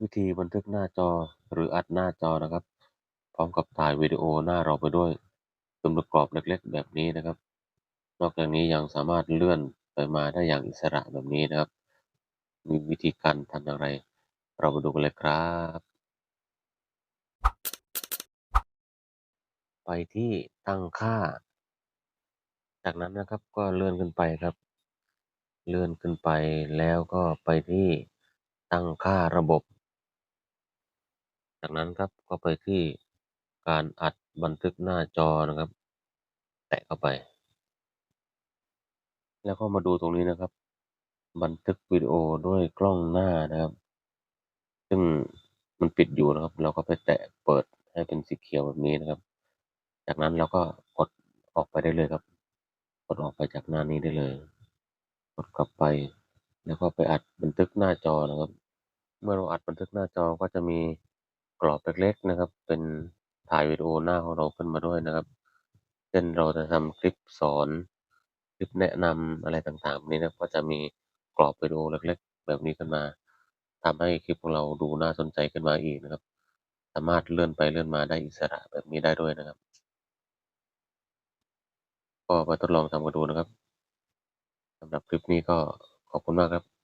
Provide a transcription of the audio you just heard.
วิธีบันทึกหน้าจอหรืออัดหน้าจอนะครับ พร้อมกับถ่ายวิดีโอหน้าเราไปด้วยเป็นประกอบเล็กๆ แบบนี้นะครับ นอกจากนี้ยังสามารถเลื่อนไปมาได้อย่างอิสระแบบนี้นะครับ มีวิธีการทำอย่างไร เรามาดูกันเลยครับ ไปที่ตั้งค่า จากนั้นนะครับก็เลื่อนขึ้นไปครับ เลื่อนขึ้นไปแล้วก็ไปที่ตั้งค่าระบบ จากนั้นครับก็ไปที่การอัดบันทึกหน้าจอนะครับ แตะเข้าไป แล้วก็มาดูตรงนี้นะครับ บันทึกวิดีโอด้วยกล้องหน้านะครับ ซึ่งมันปิดอยู่นะครับ เราก็ไปแตะเปิดให้เป็นสีเขียวแบบนี้นะครับ จากนั้นเราก็กดออกไปได้เลยครับ กดออกไปจากหน้านี้ได้เลย กดกลับไป แล้วก็ไปอัดบันทึกหน้าจอนะครับ เมื่อเราอัดบันทึกหน้าจอก็จะมี กรอบเล็กๆนะครับ เป็นถ่ายวิดีโอหน้าของเราขึ้นมาด้วยนะครับ เช่นเราจะทำคลิปสอนคลิปแนะนำอะไรต่างๆ นี้นะก็จะมีกรอบวิดีโอเล็ก ๆ แบบนี้ขึ้นมาทำให้คลิปของเราดูน่าสนใจขึ้นมาอีกนะครับ สามารถเลื่อนไปเลื่อนมาได้อิสระแบบนี้ได้ด้วยนะครับ ก็มาทดลองทำกันดูนะครับสำหรับคลิปนี้ก็ขอบคุณมากครับ